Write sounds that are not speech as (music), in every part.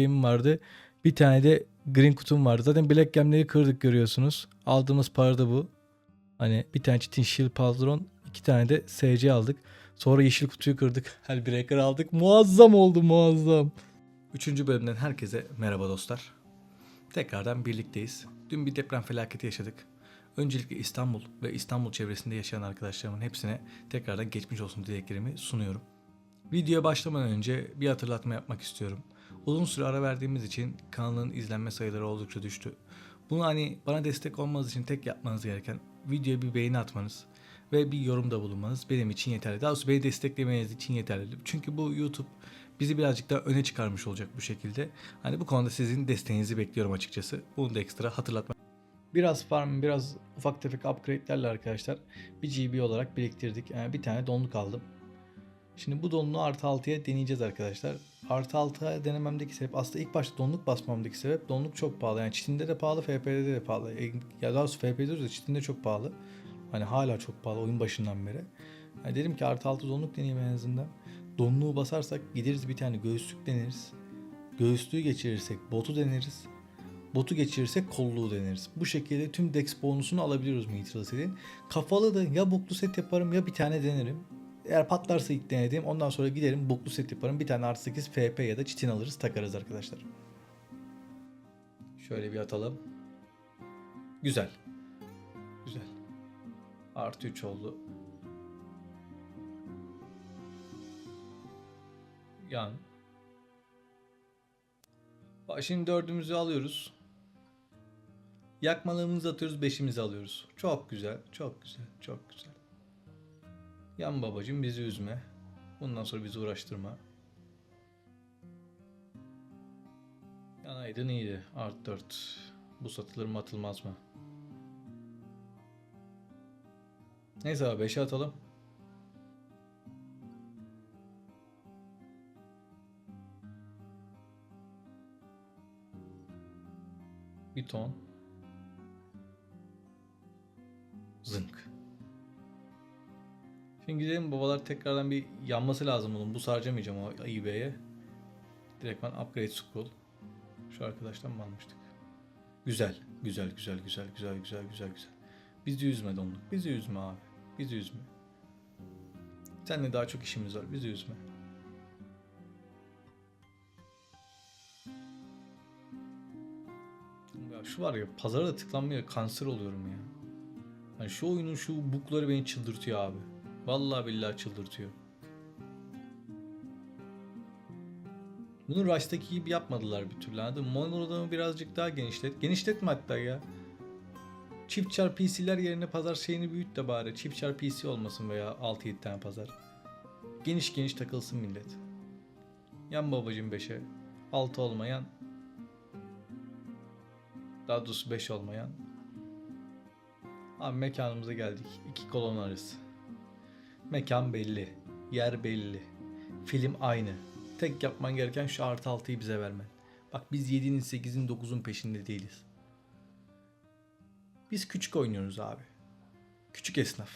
Game'im vardı. Bir tane de Green kutum vardı. Zaten Black Gem'leri kırdık görüyorsunuz. Aldığımız para da bu. Hani bir tane Chitin Shield Paldron, iki tane de SC aldık. Sonra yeşil kutuyu kırdık. (laughs) Hellbreaker aldık. Muazzam oldu muazzam. Üçüncü bölümden herkese merhaba dostlar. Tekrardan birlikteyiz. Dün bir deprem felaketi yaşadık. Öncelikle İstanbul ve İstanbul çevresinde yaşayan arkadaşlarımın hepsine tekrardan geçmiş olsun dileklerimi sunuyorum. Videoya başlamadan önce bir hatırlatma yapmak istiyorum. Uzun süre ara verdiğimiz için kanalın izlenme sayıları oldukça düştü. Bunu hani bana destek olmanız için tek yapmanız gereken videoya bir beğeni atmanız ve bir yorumda bulunmanız benim için yeterli. Daha doğrusu beni desteklemeniz için yeterli. Çünkü bu YouTube bizi birazcık daha öne çıkarmış olacak bu şekilde. Hani bu konuda sizin desteğinizi bekliyorum açıkçası. Bunu da ekstra hatırlatma. Biraz farm, biraz ufak tefek upgrade'lerle arkadaşlar bir GB olarak biriktirdik. Yani bir tane donluk aldım. Şimdi bu donluğu artı 6'ya deneyeceğiz arkadaşlar. Artı 6'ya denememdeki sebep aslında ilk başta donluk basmamdaki sebep donluk çok pahalı. Yani çitinde de pahalı, FP'de de pahalı. E, ya daha doğrusu FP'de da çitinde çok pahalı. Hani hala çok pahalı oyun başından beri. Yani dedim ki artı 6 donluk deneyeyim en azından. Donluğu basarsak gideriz bir tane göğüslük deneriz. Göğüslüğü geçirirsek botu deneriz. Botu geçirirsek kolluğu deneriz. Bu şekilde tüm dex bonusunu alabiliyoruz Mithril. Kafalı da ya buklu set yaparım ya bir tane denerim. Eğer patlarsa ilk denediğim ondan sonra giderim buklu set yaparım. Bir tane artı 8 FP ya da çitin alırız takarız arkadaşlar. Şöyle bir atalım. Güzel. Güzel. Artı 3 oldu. Yan. Şimdi dördümüzü alıyoruz. Yakmalığımızı atıyoruz, beşimizi alıyoruz. Çok güzel, çok güzel, çok güzel. Yan babacım bizi üzme. Bundan sonra bizi uğraştırma. Yanaydın iyiydi. Art 4. Bu satılır mı atılmaz mı? Neyse abi 5'e atalım. Bir ton. Şimdi gidelim babalar tekrardan bir yanması lazım bunun. Bu harcamayacağım o eBay'e. Direkt ben upgrade scroll. Şu arkadaştan mı almıştık? Güzel. Güzel güzel güzel güzel güzel güzel güzel. Bizi üzme donluk. Bizi üzme abi. Bizi üzme. Seninle daha çok işimiz var. Bizi üzme. Ya şu var ya pazara da tıklanmaya kanser oluyorum ya. Yani şu oyunun şu bukları beni çıldırtıyor abi. Vallahi billahi çıldırtıyor. Bunu Rush'taki gibi yapmadılar bir türlü anladın mı? Monroe'da birazcık daha genişlet. Genişletme hatta ya. Çift çar PC'ler yerine pazar şeyini büyüt de bari. Çift çar PC olmasın veya 6-7 tane pazar. Geniş geniş takılsın millet. Yan babacım 5'e. 6 olmayan. Daha doğrusu 5 olmayan. Abi mekanımıza geldik. İki kolon arası. Mekan belli. Yer belli. Film aynı. Tek yapman gereken şu artı altıyı bize vermen. Bak biz 7'nin 8'in 9'un peşinde değiliz. Biz küçük oynuyoruz abi. Küçük esnaf.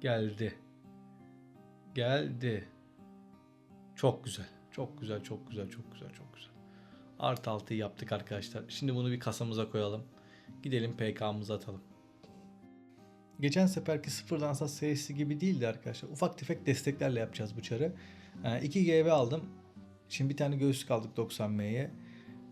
Geldi. Geldi. Çok güzel. Çok güzel, çok güzel, çok güzel, çok güzel. Artı altıyı yaptık arkadaşlar. Şimdi bunu bir kasamıza koyalım. Gidelim PK'mıza atalım. Geçen seferki sıfırdan sat serisi gibi değildi arkadaşlar. Ufak tefek desteklerle yapacağız bu çarı. 2 GB aldım. Şimdi bir tane göğüslük aldık 90M'ye.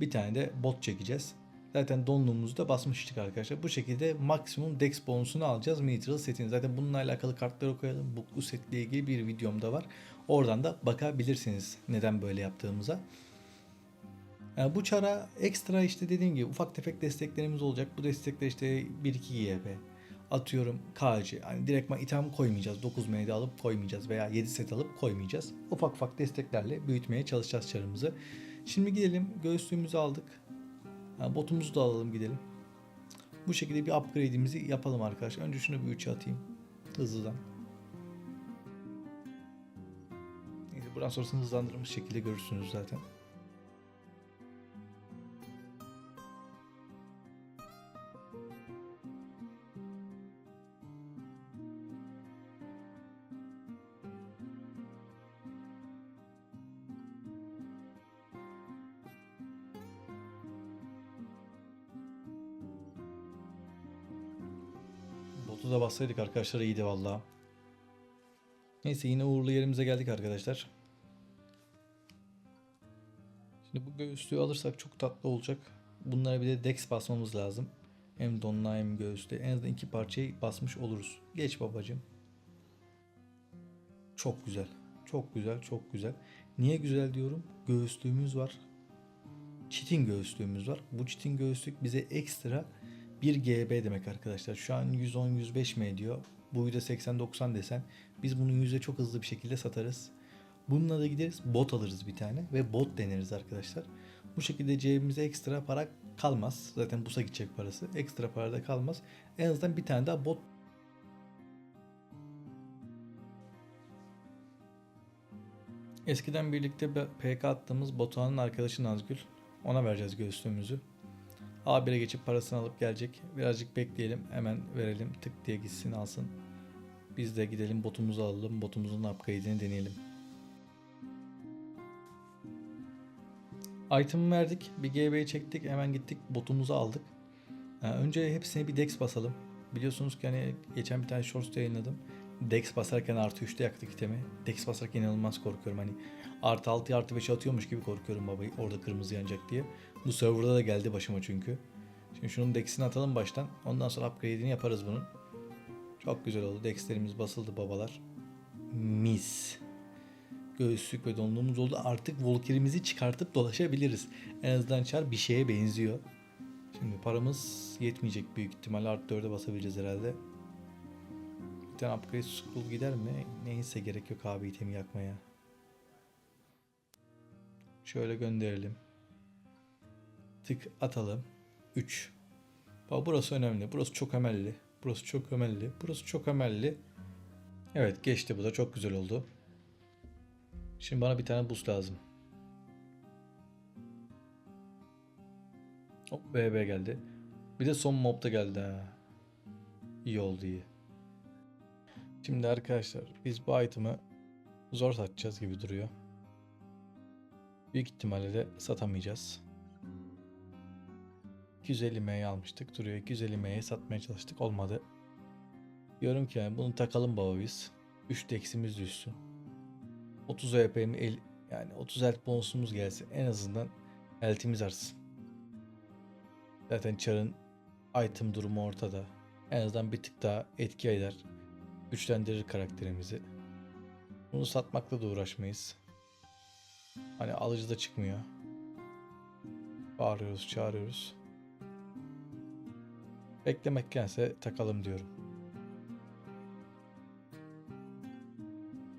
Bir tane de bot çekeceğiz. Zaten donluğumuzu da basmıştık arkadaşlar. Bu şekilde maksimum dex bonusunu alacağız Mithril setin. Zaten bununla alakalı kartları koyalım. Bu setle ilgili bir videom da var. Oradan da bakabilirsiniz neden böyle yaptığımıza. Yani bu çara ekstra işte dediğim gibi ufak tefek desteklerimiz olacak. Bu destekler işte 1-2 GB atıyorum KC. Hani direktman item koymayacağız. 9 MD alıp koymayacağız veya 7 set alıp koymayacağız. Ufak ufak desteklerle büyütmeye çalışacağız çarımızı. Şimdi gidelim göğüslüğümüzü aldık. Ha, botumuzu da alalım gidelim. Bu şekilde bir upgrade'imizi yapalım arkadaşlar. Önce şunu bir 3'e atayım. Hızlıdan. Neyse buradan sonrasını hızlandırılmış şekilde görürsünüz zaten. 30'a bassaydık arkadaşlar iyiydi valla. Neyse yine uğurlu yerimize geldik arkadaşlar. Şimdi bu göğüslüğü alırsak çok tatlı olacak. Bunlara bir de dex basmamız lazım. Hem donla hem göğüste. En azından iki parçayı basmış oluruz. Geç babacım. Çok güzel. Çok güzel, çok güzel. Niye güzel diyorum? Göğüslüğümüz var. Çitin göğüslüğümüz var. Bu çitin göğüslük bize ekstra 1 GB demek arkadaşlar. Şu an 110-105 mi ediyor? Bu yüzde 80-90 desen biz bunu yüzde çok hızlı bir şekilde satarız. Bununla da gideriz bot alırız bir tane ve bot deneriz arkadaşlar. Bu şekilde cebimize ekstra para kalmaz. Zaten busa gidecek parası. Ekstra para da kalmaz. En azından bir tane daha bot Eskiden birlikte bir PK attığımız Batuhan'ın arkadaşı Nazgül. Ona vereceğiz göğüslüğümüzü. A1'e geçip parasını alıp gelecek. Birazcık bekleyelim. Hemen verelim. Tık diye gitsin alsın. Biz de gidelim botumuzu alalım. Botumuzun upgrade'ini deneyelim. Item'ı verdik. Bir GB'yi çektik. Hemen gittik. Botumuzu aldık. Ha, önce hepsine bir dex basalım. Biliyorsunuz ki hani geçen bir tane shorts yayınladım. Dex basarken artı 3'te yaktık itemi. Dex basarken inanılmaz korkuyorum. Hani artı 6 artı 5 atıyormuş gibi korkuyorum babayı. Orada kırmızı yanacak diye. Bu serverda da geldi başıma çünkü. Şimdi şunun Dex'ini atalım baştan. Ondan sonra upgrade'ini yaparız bunun. Çok güzel oldu. Dex'lerimiz basıldı babalar. Mis. Göğüslük ve donluğumuz oldu. Artık Volker'imizi çıkartıp dolaşabiliriz. En azından çar bir şeye benziyor. Şimdi paramız yetmeyecek büyük ihtimalle. Artı 4'e basabileceğiz herhalde. Bir tane upgrade scroll gider mi? Neyse gerek yok abi itemi yakmaya. Şöyle gönderelim. Tık atalım. 3. Bak burası önemli. Burası çok emelli. Burası çok emelli. Burası çok emelli. Evet geçti bu da çok güzel oldu. Şimdi bana bir tane boost lazım. Hop BB geldi. Bir de son mob da geldi ha. İyi oldu iyi. Şimdi arkadaşlar biz bu item'ı zor satacağız gibi duruyor. Büyük ihtimalle de satamayacağız. 250 M'ye almıştık. Duruyor 250 M'ye satmaya çalıştık. Olmadı. Diyorum ki yani bunu takalım baba biz. 3 deximiz düşsün. 30 EP'mi el, yani 30 health bonusumuz gelse en azından health'imiz artsın. Zaten Char'ın item durumu ortada. En azından bir tık daha etki eder. Güçlendirir karakterimizi. Bunu satmakla da uğraşmayız. Hani alıcı da çıkmıyor. Bağırıyoruz, çağırıyoruz. Beklemektense takalım diyorum.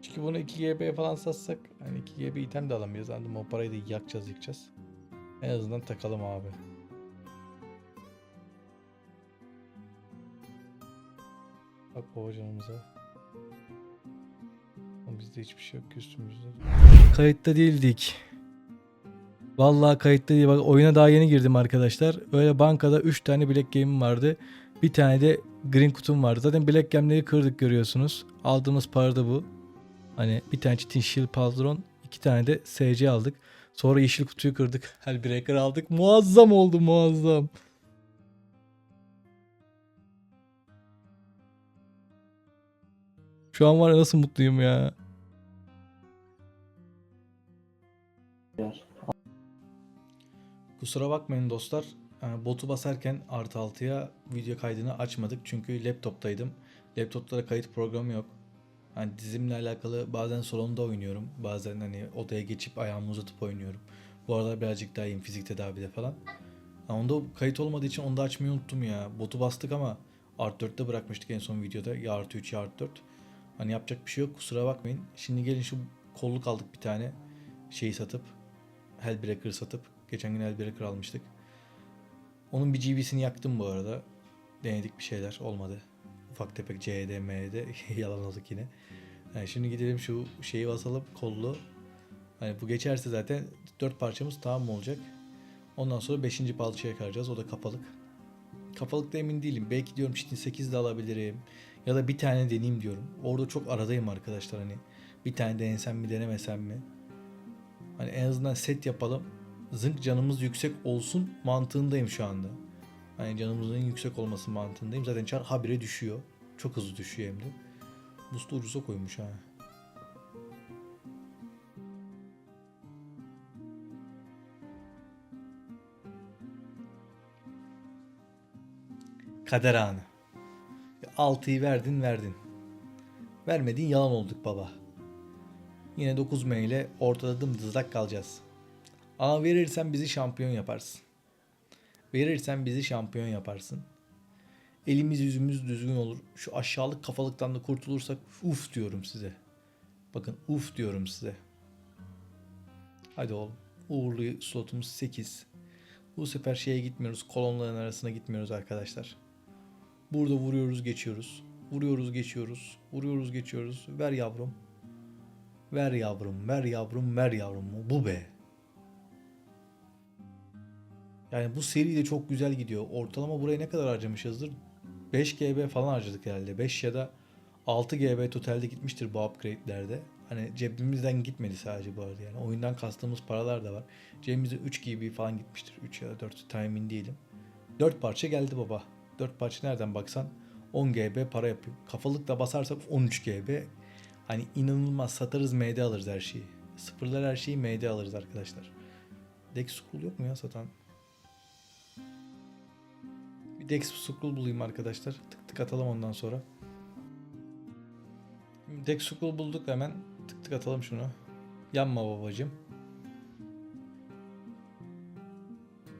Çünkü bunu 2 GB falan satsak hani 2 GB item de alamayız. Anladım o parayı da yakacağız yakacağız. En azından takalım abi. Bak babacanımıza. Bizde hiçbir şey yok üstümüzde. Kayıtta değildik. Vallahi kayıtta değil. Bak oyuna daha yeni girdim arkadaşlar. Öyle bankada 3 tane Black Game'im vardı. Bir tane de Green kutum vardı. Zaten Black Game'leri kırdık görüyorsunuz. Aldığımız para da bu. Hani bir tane Chitin Shield Paldron, iki tane de SC aldık. Sonra yeşil kutuyu kırdık. (laughs) Hellbreaker aldık. Muazzam oldu muazzam. Şu an var ya nasıl mutluyum ya. Kusura bakmayın dostlar. Botu basarken artı 6'ya video kaydını açmadık. Çünkü laptoptaydım. Laptoplara kayıt programı yok. Hani dizimle alakalı bazen salonda oynuyorum. Bazen hani odaya geçip ayağımı uzatıp oynuyorum. Bu aralar birazcık daha iyiyim fizik tedavide falan. Ha, onda kayıt olmadığı için onu da açmayı unuttum ya. Botu bastık ama Art 4'te bırakmıştık en son videoda. Ya artı 3 ya artı 4. Hani yapacak bir şey yok kusura bakmayın. Şimdi gelin şu kolluk aldık bir tane. Şeyi satıp. Hellbreaker satıp. Geçen gün Hellbreaker almıştık. Onun bir GB'sini yaktım bu arada. Denedik bir şeyler olmadı. Ufak tefek CED, MED (laughs) yalan olduk yine. Yani şimdi gidelim şu şeyi basalım kollu. Hani bu geçerse zaten 4 parçamız tamam olacak. Ondan sonra 5. parçaya karacağız. O da kapalık. Kapalıkta emin değilim. Belki diyorum Çitin 8 de alabilirim. Ya da bir tane deneyeyim diyorum. Orada çok aradayım arkadaşlar hani. Bir tane denesem mi denemesem mi? Hani en azından set yapalım. Zınk canımız yüksek olsun mantığındayım şu anda. Hani canımızın yüksek olması mantığındayım. Zaten çar habire düşüyor. Çok hızlı düşüyor hem de. Boost'u ucuza koymuş ha. Kader anı. 6'yı verdin verdin. Vermediğin yalan olduk baba. Yine 9 M ile ortada dımdızlak kalacağız. Ama verirsen bizi şampiyon yaparsın. Verirsen bizi şampiyon yaparsın. Elimiz yüzümüz düzgün olur. Şu aşağılık kafalıktan da kurtulursak uf diyorum size. Bakın uf diyorum size. Hadi oğlum. Uğurlu slotumuz 8. Bu sefer şeye gitmiyoruz. Kolonların arasına gitmiyoruz arkadaşlar. Burada vuruyoruz geçiyoruz. Vuruyoruz geçiyoruz. Vuruyoruz geçiyoruz. Ver yavrum. Ver yavrum, ver yavrum, ver yavrum. Bu be. Yani bu seri de çok güzel gidiyor. Ortalama buraya ne kadar harcamışızdır? 5 GB falan harcadık herhalde. 5 ya da 6 GB totalde gitmiştir bu upgrade'lerde. Hani cebimizden gitmedi sadece bu arada yani. Oyundan kastığımız paralar da var. Cebimize 3 GB falan gitmiştir. 3 ya da 4 tam emin değilim. 4 parça geldi baba. 4 parça nereden baksan 10 GB para yapıyor. Kafalıkla basarsak 13 GB. Hani inanılmaz satarız MD alırız her şeyi. Sıfırlar her şeyi MD alırız arkadaşlar. Dex Scroll yok mu ya satan? Dex Scroll bulayım arkadaşlar. Tık tık atalım ondan sonra. Dex Scroll bulduk hemen. Tık tık atalım şunu. Yanma babacım.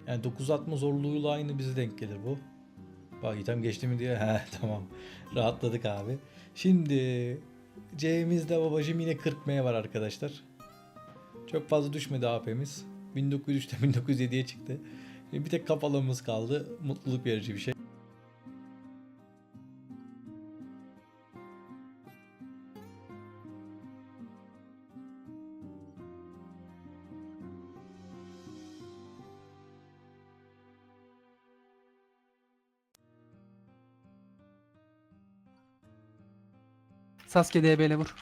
Yani 960 zorluğuyla aynı bize denk gelir bu. Bak item geçti mi diye. (laughs) He tamam. Rahatladık abi. Şimdi C'mizde babacım yine 40 M var arkadaşlar. Çok fazla düşmedi AP'miz. 1903'te 1907'ye çıktı. Bir tek kafalığımız kaldı. Mutluluk verici bir şey. Sasuke DB'le vur.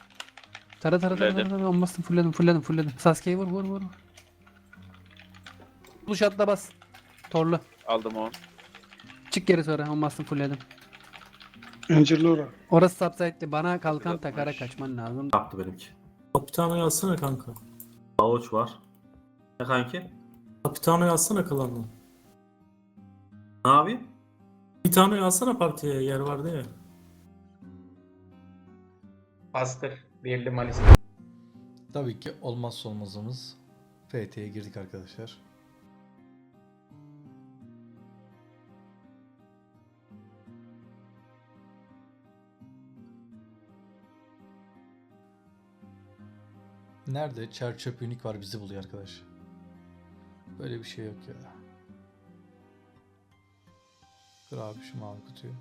Tara tara tara tara tara olmasın fullledim fullledim fullledim. Sasuke'yi vur vur vur. vur. Buluş atla bas. Torlu. Aldım o. Çık geri sonra olmasın fullledim. Encirli ora. Orası subside'li bana kalkan Yapmış. takara kaçman lazım. yaptı benimki. Kapitana yazsana kanka. Avuç var. Ne kanki? Kapitana yazsana klanla. Ne yapayım? Bir tane yazsana partiye yer vardı ya. Bastır. Birli Malis. Tabii ki olmazsa olmazımız. FT'ye girdik arkadaşlar. Nerede? Çer çöp unik var bizi buluyor arkadaş. Böyle bir şey yok ya. Kır abi şu mavi kutuyu.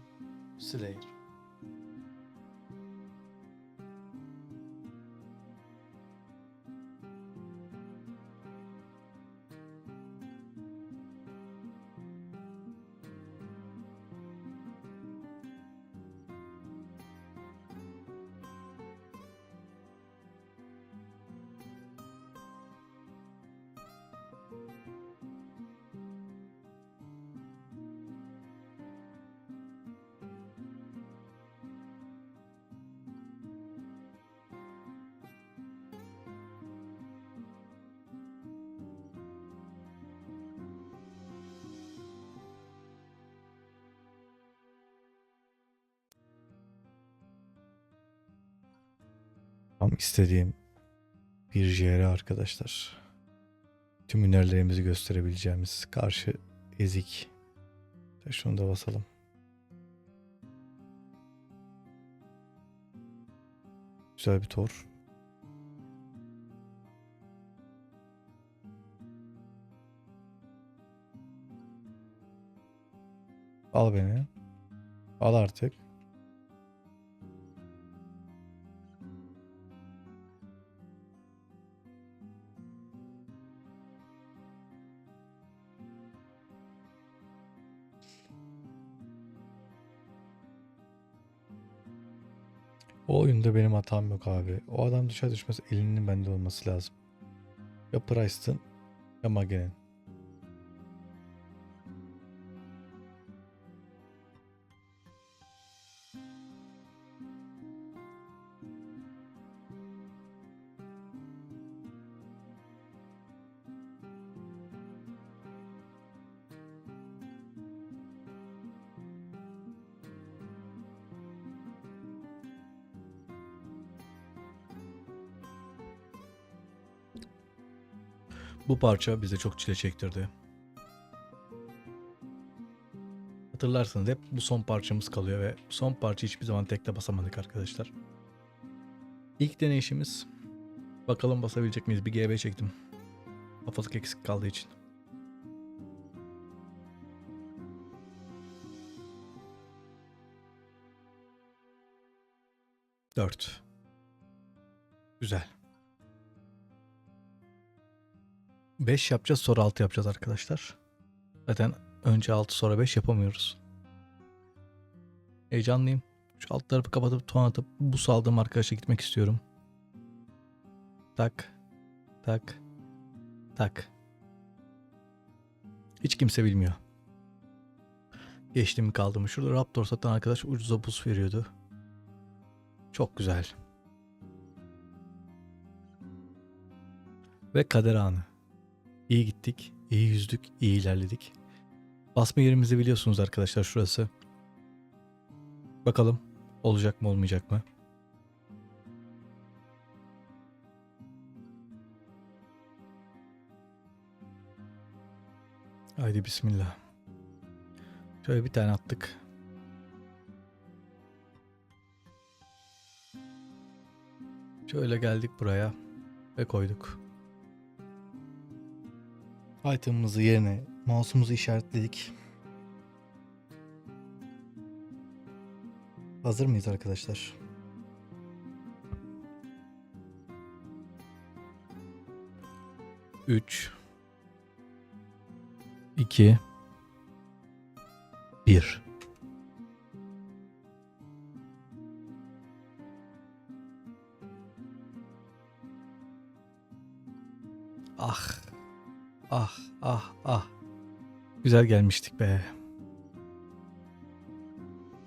Slayer. Tam istediğim bir JR arkadaşlar. Tüm hünerlerimizi gösterebileceğimiz karşı ezik. Şunu da basalım. Güzel bir tor. Al beni. Al artık. O oyunda benim hatam yok abi. O adam dışarı düşmez elinin bende olması lazım. Ya Price'ın ya Magen'in. Bu parça bize çok çile çektirdi. Hatırlarsanız hep bu son parçamız kalıyor ve son parça hiçbir zaman tekte basamadık arkadaşlar. İlk deneyişimiz bakalım basabilecek miyiz? Bir GB çektim. Kafalık eksik kaldığı için. Dört. 5 yapacağız sonra 6 yapacağız arkadaşlar. Zaten önce 6 sonra 5 yapamıyoruz. Heyecanlıyım. Şu alt tarafı kapatıp tuğan atıp bu saldığım arkadaşa gitmek istiyorum. Tak. Tak. Tak. Hiç kimse bilmiyor. Geçtim mi kaldı mı? Şurada Raptor satan arkadaş ucuza buz veriyordu. Çok güzel. Ve kader anı. İyi gittik, iyi yüzdük, iyi ilerledik. Basma yerimizi biliyorsunuz arkadaşlar şurası. Bakalım olacak mı olmayacak mı? Haydi bismillah. Şöyle bir tane attık. Şöyle geldik buraya ve koyduk. Item'ımızı yerine mouse'umuzu işaretledik. Hazır mıyız arkadaşlar? Üç, iki, bir. Ah. Ah ah ah. Güzel gelmiştik be.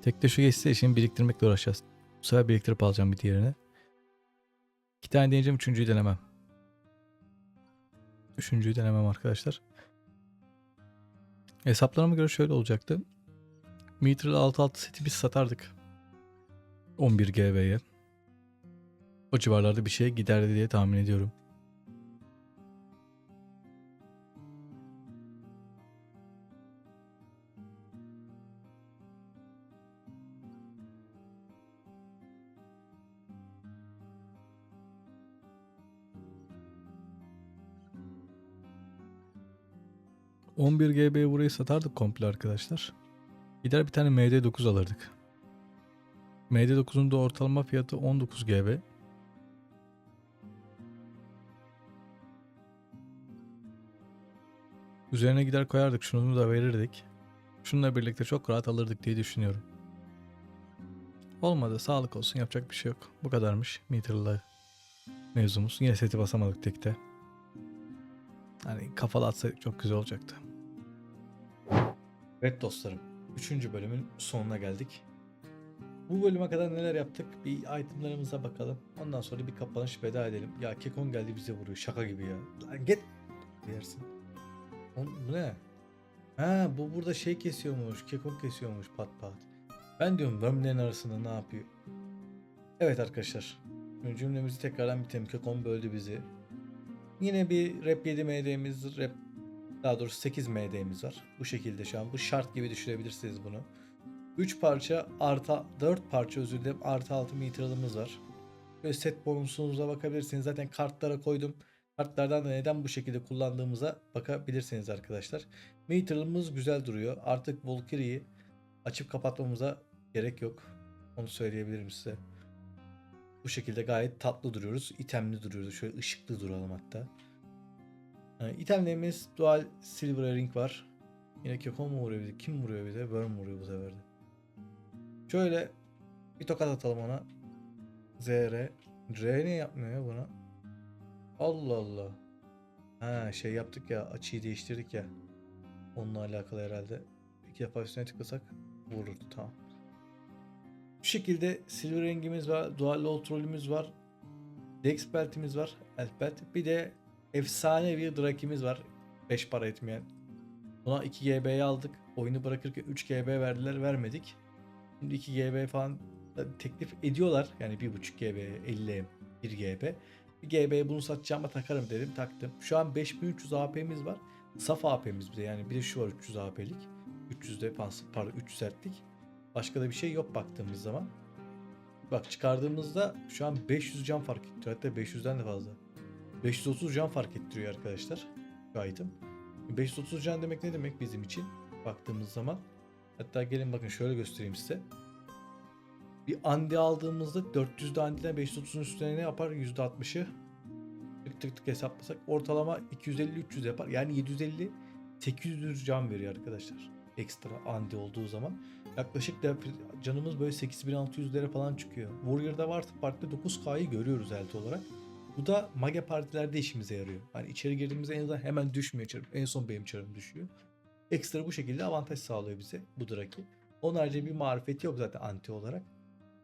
Tekte şu geçse şimdi biriktirmekle uğraşacağız. Bu sefer biriktirip alacağım bir diğerini. İki tane deneyeceğim. Üçüncüyü denemem. Üçüncüyü denemem arkadaşlar. Hesaplarıma göre şöyle olacaktı. Meter'lı 6-6 seti biz satardık. 11 GB'ye. O civarlarda bir şey giderdi diye tahmin ediyorum. ...11 GB'ye burayı satardık komple arkadaşlar. Gider bir tane MD9 alırdık. MD9'un da ortalama fiyatı 19 GB. Üzerine gider koyardık şunu da verirdik. Şununla birlikte çok rahat alırdık diye düşünüyorum. Olmadı sağlık olsun yapacak bir şey yok. Bu kadarmış meterlı mevzumuz. Yine seti basamadık tekte. Hani kafalı atsaydık çok güzel olacaktı. Evet dostlarım. 3. bölümün sonuna geldik. Bu bölüme kadar neler yaptık? Bir itemlarımıza bakalım. Ondan sonra bir kapanış veda edelim. Ya Kekon geldi bize vuruyor. Şaka gibi ya. Lan git. Yersin. Bu ne? Ha bu burada şey kesiyormuş. Kekon kesiyormuş pat pat. Ben diyorum Worm'lerin arasında ne yapıyor? Evet arkadaşlar. Cümlemizi tekrardan bitirelim. Kekon böldü bizi. Yine bir rap 7 MD'miz, rap daha doğrusu 8 MD'miz var. Bu şekilde şu an. Bu şart gibi düşünebilirsiniz bunu. 3 parça artı 4 parça özür dilerim artı 6 meteralımız var. Böyle set bonusumuza bakabilirsiniz. Zaten kartlara koydum. Kartlardan da neden bu şekilde kullandığımıza bakabilirsiniz arkadaşlar. Meteralımız güzel duruyor. Artık Valkyrie'yi açıp kapatmamıza gerek yok. Onu söyleyebilirim size. Bu şekilde gayet tatlı duruyoruz. itemli duruyoruz. Şöyle ışıklı duralım hatta. Yani itemlerimiz dual silver ring var. Yine Kekon mu vuruyor bize? Kim vuruyor bize? Worm vuruyor bu sefer de. Şöyle bir tokat atalım ona. ZR. R ne yapmıyor ya buna? Allah Allah. Ha şey yaptık ya açıyı değiştirdik ya. Onunla alakalı herhalde. İki defa üstüne tıklasak vururdu tamam. Bu şekilde silver rengimiz var. Dual low trollümüz var. Dex beltimiz var. Elf belt. Bir de efsane bir drakimiz var. 5 para etmeyen. Buna 2 GB'ye aldık. Oyunu bırakırken 3 GB verdiler vermedik. Şimdi 2 GB falan teklif ediyorlar. Yani 1.5 GB, 50 1 GB. Bir GB'ye bunu satacağıma takarım dedim taktım. Şu an 5300 AP'miz var. Saf AP'miz bir de yani bir de şu var 300 AP'lik. 300'de pas- pardon 300 ertlik. Başka da bir şey yok baktığımız zaman. Bak çıkardığımızda şu an 500 can fark ettiriyor. Hatta 500'den de fazla. 530 can fark ettiriyor arkadaşlar. Şu item. 530 can demek ne demek bizim için? Baktığımız zaman. Hatta gelin bakın şöyle göstereyim size. Bir andi aldığımızda 400'de andiden 530'un üstüne ne yapar? %60'ı tık tık tık hesaplasak ortalama 250-300 yapar. Yani 750 800 can veriyor arkadaşlar. Ekstra andi olduğu zaman. Yaklaşık canımız böyle 8600'lere falan çıkıyor. Warrior'da varsa partide 9K'yı görüyoruz elde olarak. Bu da mage partilerde işimize yarıyor. Hani içeri girdiğimizde en azından hemen düşmüyor çarım. En son benim çarım düşüyor. Ekstra bu şekilde avantaj sağlıyor bize bu draki. Onun harici bir marifeti yok zaten anti olarak.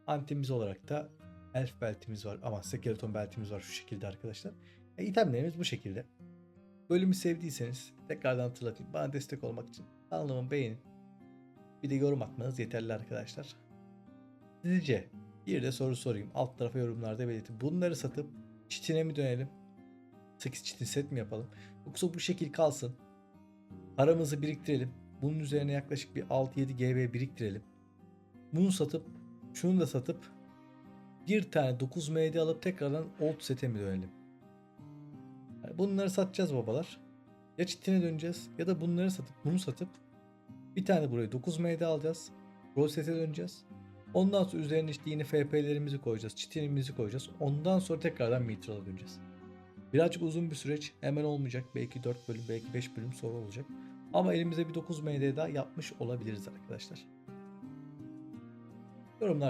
Antimiz olarak da elf beltimiz var ama skeleton beltimiz var şu şekilde arkadaşlar. E, itemlerimiz bu şekilde. Bölümü sevdiyseniz tekrardan hatırlatayım. Bana destek olmak için kanalımı beğenin. Bir de yorum atmanız yeterli arkadaşlar. Sizce bir de soru sorayım. Alt tarafa yorumlarda belirtin. Bunları satıp çitine mi dönelim? 8 çitin set mi yapalım? Yoksa bu şekil kalsın. Paramızı biriktirelim. Bunun üzerine yaklaşık bir 6-7 GB biriktirelim. Bunu satıp şunu da satıp bir tane 9 MD alıp tekrardan old sete mi dönelim? Bunları satacağız babalar. Ya çitine döneceğiz ya da bunları satıp bunu satıp bir tane buraya 9 MD alacağız. Pro sete döneceğiz. Ondan sonra üzerine işte yine FP'lerimizi koyacağız. Çitinimizi koyacağız. Ondan sonra tekrardan Mitral'a döneceğiz. Birazcık uzun bir süreç. Hemen olmayacak. Belki 4 bölüm, belki 5 bölüm sonra olacak. Ama elimize bir 9 MD daha yapmış olabiliriz arkadaşlar. Yorumlarda